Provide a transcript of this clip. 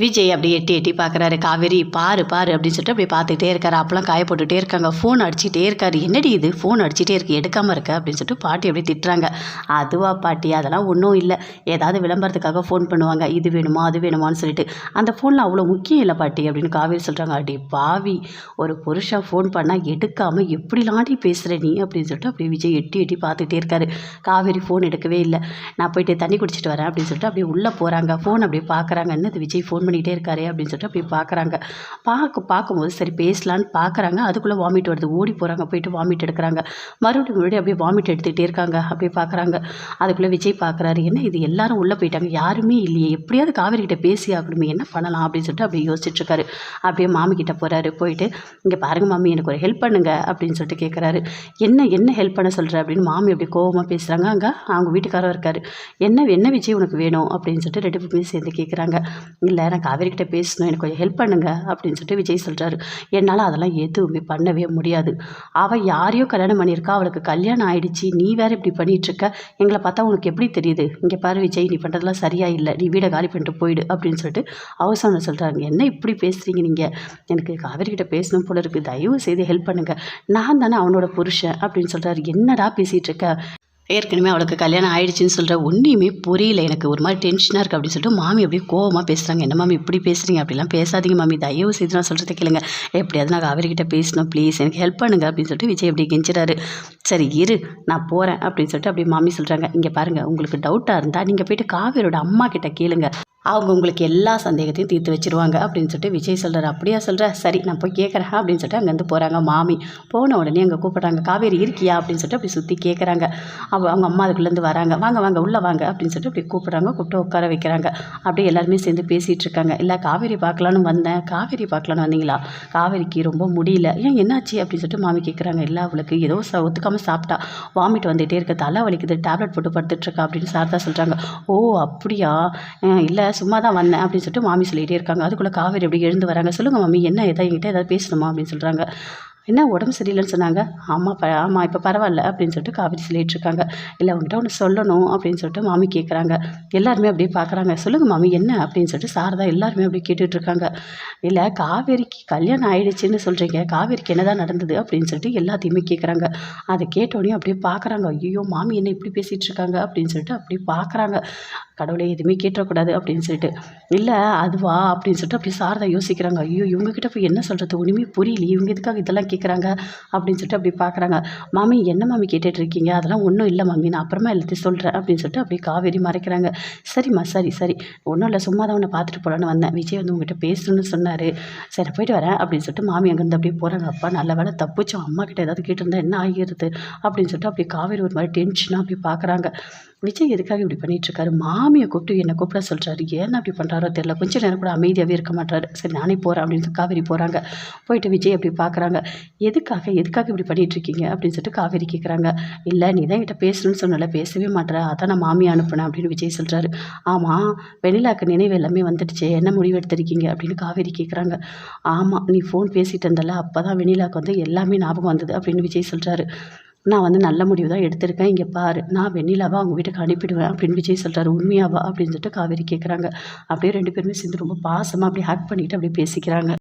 விஜய் அப்படியே எட்டி எட்டி பார்க்குறாரு. காவேரி பாரு பாரு அப்படின்னு சொல்லிட்டு அப்படியே பார்த்துட்டே இருக்காரு. அப்பெல்லாம் காய போட்டுகிட்டே இருக்காங்க. ஃபோன் அடிச்சுட்டே இருக்காரு. என்னடி இது? ஃபோன் அடிச்சுட்டே இருக்கு. எடுக்காமல் இருக்க அப்படின்னு சொல்லிட்டு பாட்டி அப்படியே திட்டுறாங்க. அதுவா பாட்டி? அதெல்லாம் ஒன்றும் இல்லை. ஏதாவது விளம்பரத்துக்காக ஃபோன் பண்ணுவாங்க. இது வேணுமா? அது வேணுமான்னு சொல்லிட்டு. அந்த ஃபோனில் அவ்வளோ முக்கியம் இல்லை பாட்டி அப்படின்னு காவேரி சொல்கிறாங்க அடி பாவி. ஒரு புருஷன் ஃபோன் பண்ணால் எடுக்காமல் எப்படிலாண்டி பேசுகிற நீ அப்படின்னு சொல்லிட்டு அப்படியே விஜய் எட்டி எட்டி பார்த்துட்டே இருக்காரு. காவேரி ஃபோன் எடுக்கவே இல்லை. நான் போயிட்டு தண்ணி குடிச்சிட்டு வரேன் அப்படின்னு சொல்லிட்டு அப்படியே உள்ளே போகிறாங்க ஃபோன் அப்படியே பார்க்குறாங்க. என்னது விஜய் ஃபோன் பண்ணிக்கிட்டே இருக்காரு அப்படின்னு சொல்லிட்டு அப்படி பார்க்குறாங்க. பார்க்க பார்க்கும்போது சரி பேசலான்னு பார்க்குறாங்க. அதுக்குள்ளே வாமிட் வருது. ஓடி போகிறாங்க போயிட்டு வாமிட் எடுக்கிறாங்க. மறுபடியும் மறுபடியும் அப்படியே வாமிட் எடுத்துகிட்டே இருக்காங்க. அப்படியே பார்க்குறாங்க. அதுக்குள்ளே விஜய் பார்க்குறாரு என்ன இது? எல்லாரும் உள்ளே போயிட்டாங்க. யாருமே இல்லையே. எப்படியாவது காவேரி கிட்ட பேசி ஆகணுமே. என்ன பண்ணலாம்? அப்படின்னு சொல்லிட்டு அப்படியே யோசிச்சுட்ருக்காரு அப்படியே மாமி கிட்ட போகிறாரு போயிட்டு இங்கே பாருங்கள் மாமி எனக்கு ஒரு ஹெல்ப் பண்ணுங்க. அப்படின்னு சொல்லிட்டு கேட்குறாரு என்ன என்ன ஹெல்ப் பண்ண சொல்கிற அப்படின்னு மாமி அப்படி கோவமாக பேசுகிறாங்க அங்கே அவங்க வீட்டுக்காரர் இருக்காரு. என்ன என்ன விஜய் உனக்கு வேணும்? அப்படின்னு சொல்லிட்டு ரெண்டு பேருமே சேர்ந்து கேட்குறாங்க இல்லை நான் காவேரிக்கிட்ட பேசணும் எனக்கு கொஞ்சம் ஹெல்ப் பண்ணுங்க அப்படின்னு சொல்லிட்டு விஜய் சொல்கிறாரு என்னால் அதெல்லாம் எதுவுமே பண்ணவே முடியாது. அவள் யாரையோ கல்யாணம் பண்ணியிருக்கா அவளுக்கு கல்யாணம் ஆயிடுச்சு. நீ வேற இப்படி பண்ணிகிட்ருக்க எங்களை பார்த்தா உனக்கு எப்படி தெரியுது? இங்கே பாரு விஜய் நீ பண்ணுறதெல்லாம் சரியாக இல்லை. நீ வீடை காலி பண்ணிட்டு போயிடு அப்படின்னு சொல்லிட்டு அவசரம் சொல்கிறாங்க என்ன இப்படி பேசுகிறீங்க நீங்கள் எனக்கு காவேரிக்கிட்ட பேசணும் போல இருக்குது தயவு செய்து ஹெல்ப் பண்ணுங்க. நான் தானே அவனோட புருஷன் அப்படின்னு சொல்கிறாரு என்னடா பேசிகிட்டு இருக்க ஏற்கனவே அவளுக்கு கல்யாணம் ஆயிடுச்சுன்னு சொல்கிற ஒன்றையுமே புரியல. எனக்கு ஒரு மாதிரி டென்ஷனாக இருக்குது அப்படின்னு சொல்லிட்டு மாமி அப்படியே கோவமாக பேசுகிறாங்க என்ன மாமி இப்படி பேசுகிறீங்க அப்படிலாம் பேசாதீங்க மாமி. தயவு செய்து நான் சொல்கிறத கேளுங்க. எப்படியாவது நான் அவர்கிட்ட பேசணும். ப்ளீஸ் எனக்கு ஹெல்ப் பண்ணுங்க. அப்படின்னு சொல்லிட்டு விஜய் அப்படி கெஞ்சுறாரு. சரி இரு. நான் போகிறேன் அப்படின்னு சொல்லிட்டு அப்படியே மாமி சொல்கிறாங்க இங்கே பாருங்கள் உங்களுக்கு டவுட்டாக இருந்தால் நீங்கள் போயிட்டு காவேரியோட அம்மா கிட்ட கேளுங்க. அவங்க உங்களுக்கு எல்லா சந்தேகத்தையும் தீர்த்து வச்சிருவாங்க அப்படின்னு சொல்லிட்டு விஜய் சொல்கிறார் அப்படியா சொல்கிற சரி நான் போய் கேட்குறேன் அப்படின்னு சொல்லிட்டு அங்கேருந்து போகிறாங்க மாமி. போன உடனே அங்கே கூப்பிட்றாங்க காவேரி இருக்கியா? அப்படின்னு சொல்லிட்டு அப்படி சுற்றி கேட்குறாங்க அவ அவங்க அம்மா அதுக்குள்ளேருந்து வராங்க. வாங்க வாங்க உள்ளே வாங்க அப்படின்னு சொல்லிட்டு அப்படி கூப்பிட்றாங்க கூப்பிட்டு உட்கார வைக்கிறாங்க. அப்படியே எல்லாருமே சேர்ந்து பேசிகிட்டு இருக்காங்க. இல்லை காவேரி பார்க்கலான்னு வந்தேன். காவேரி பார்க்கலான்னு வந்தீங்களா? காவேரிக்கு ரொம்ப முடியல. ஏன் என்னாச்சு? அப்படின்னு சொல்லிட்டு மாமி கேட்குறாங்க இல்லை அவளுக்கு ஏதோ ச ஒத்துக்காமல் சாப்பிட்டா. வாமிட் வந்துகிட்டே இருக்க. தலை வலிக்குது. டேப்லெட் போட்டு படுத்துட்ருக்கா அப்படின்னு சாரதா சொல்கிறாங்க ஓ அப்படியா? இல்லை சும்மா தான் வந்தேன் அப்படின்னு சொல்லிட்டு மாமி சொல்லிகிட்டே இருக்காங்க. அதுக்குள்ளே காவேரி அப்படி எழுந்து வராங்க. சொல்லுங்கள் மாமி என்ன எதாவது என்கிட்ட ஏதாவது பேசணுமா அப்படின்னு சொல்கிறாங்க என்ன உடம்பு சரியில்லைன்னு சொன்னாங்க. ஆமாம் ப ஆமாம் இப்போ பரவாயில்ல அப்படின்னு சொல்லிட்டு காவேரி சொல்லிட்டு இருக்காங்க. இல்லை உங்ககிட்ட ஒன்று சொல்லணும் அப்படின்னு சொல்லிட்டு மாமி கேட்குறாங்க எல்லாருமே அப்படியே பார்க்குறாங்க சொல்லுங்கள் மாமி என்ன அப்படின்னு சொல்லிட்டு சாரதா எல்லாருமே அப்படியே கேட்டுட்ருக்காங்க இல்லை காவேரிக்கு கல்யாணம் ஆயிடுச்சுன்னு சொல்கிறீங்க காவேரிக்கு என்னதான் நடந்தது அப்படின்னு சொல்லிட்டு எல்லாத்தையுமே கேட்குறாங்க அதை கேட்டோடனே அப்படியே பார்க்குறாங்க ஐயோ மாமி என்ன இப்படி பேசிகிட்டு இருக்காங்க அப்படின்னு சொல்லிட்டு அப்படியே பார்க்குறாங்க கடவுளே எதுவுமே கேட்டக்கூடாது அப்படின்னு சொல்லிட்டு. இல்லை அதுவா? அப்படின்னு சொல்லிட்டு அப்படி சாரதா யோசிக்கிறாங்க. ஐயோ இவங்ககிட்ட போய் என்ன சொல்கிறது ஒன்றுமே புரியலையே. இவங்க எதுக்காக இதெல்லாம் கேட்குறாங்க அப்படின்னு சொல்லிட்டு அப்படி பார்க்குறாங்க மாமி என்ன மாமி கேட்டுட்டு இருக்கீங்க? அதெல்லாம் ஒன்றும் இல்லை மாமி. நான் அப்புறமா எல்லாத்தையும் சொல்கிறேன் அப்படின்னு சொல்லிட்டு அப்படியே காவேரி மறைக்கிறாங்க. சரிம்மா சரி சரி. ஒன்றும் இல்லை. சும்மா தான் உன்னை பார்த்துட்டு போகலான்னு வந்தேன். விஜய் வந்து உங்ககிட்ட பேசணும்னு சொன்னார். சரி போயிட்டு வரேன். அப்படின்னு சொல்லிட்டு மாமி அங்கேருந்து அப்படியே போகிறாங்க அப்பா நல்ல வேலை தப்பிச்சோம். அம்மா கிட்ட ஏதாவது கேட்டிருந்தா என்ன ஆகிறது அப்படின்னு சொல்லிட்டு அப்படியே காவேரி ஒரு மாதிரி டென்ஷனாக அப்படி பார்க்குறாங்க விஜய் எதுக்காக இப்படி பண்ணிட்டு மா மாமியை கூப்பிட்டு என்னை கூப்பிட சொல்கிறாரு ஏன் அப்படி பண்ணுறாரோ தெரியல. கொஞ்ச நேரம் கூட அமைதியாகவே இருக்க மாட்டாரு. சரி நானே போகிறேன் அப்படின்னு காவேரி போகிறாங்க போயிட்டு விஜய் அப்படி பார்க்குறாங்க எதுக்காக எதுக்காக இப்படி பண்ணிகிட்ருக்கீங்க இருக்கீங்க? அப்படின்னு சொல்லிட்டு காவேரி கேட்குறாங்க இல்லை நீ தான் என்கிட்ட பேசணும்னு சொன்னல பேசவே மாட்டேற. அதான் நான் மாமி அனுப்புனேன் அப்படின்னு விஜய் சொல்கிறாரு ஆமாம் வெண்ணிலாக்கு நினைவு எல்லாமே வந்துடுச்சு. என்ன முடிவு எடுத்திருக்கீங்க? அப்படின்னு காவேரி கேட்குறாங்க ஆமாம் நீ ஃபோன் பேசிகிட்டு இருந்தல அப்போ தான் வெண்ணிலாக்கு வந்து எல்லாமே ஞாபகம் வந்தது அப்படின்னு விஜய் சொல்கிறாரு நான் வந்து நல்ல முடிவு தான் எடுத்திருக்கேன். இங்கே பாரு நான் வெண்ணிலாவா அவங்க வீட்டுக்கு அனுப்பிடுவேன் அப்படின்னு விஜய் சொல்கிறாரு உண்மையாவா அப்படின்னு சொல்லிட்டு காவேரி கேட்குறாங்க அப்படியே ரெண்டு பேருமே சேர்ந்து ரொம்ப பாசமாக அப்படியே ஹேக் பண்ணிட்டு அப்படியே பேசிக்கிறாங்க.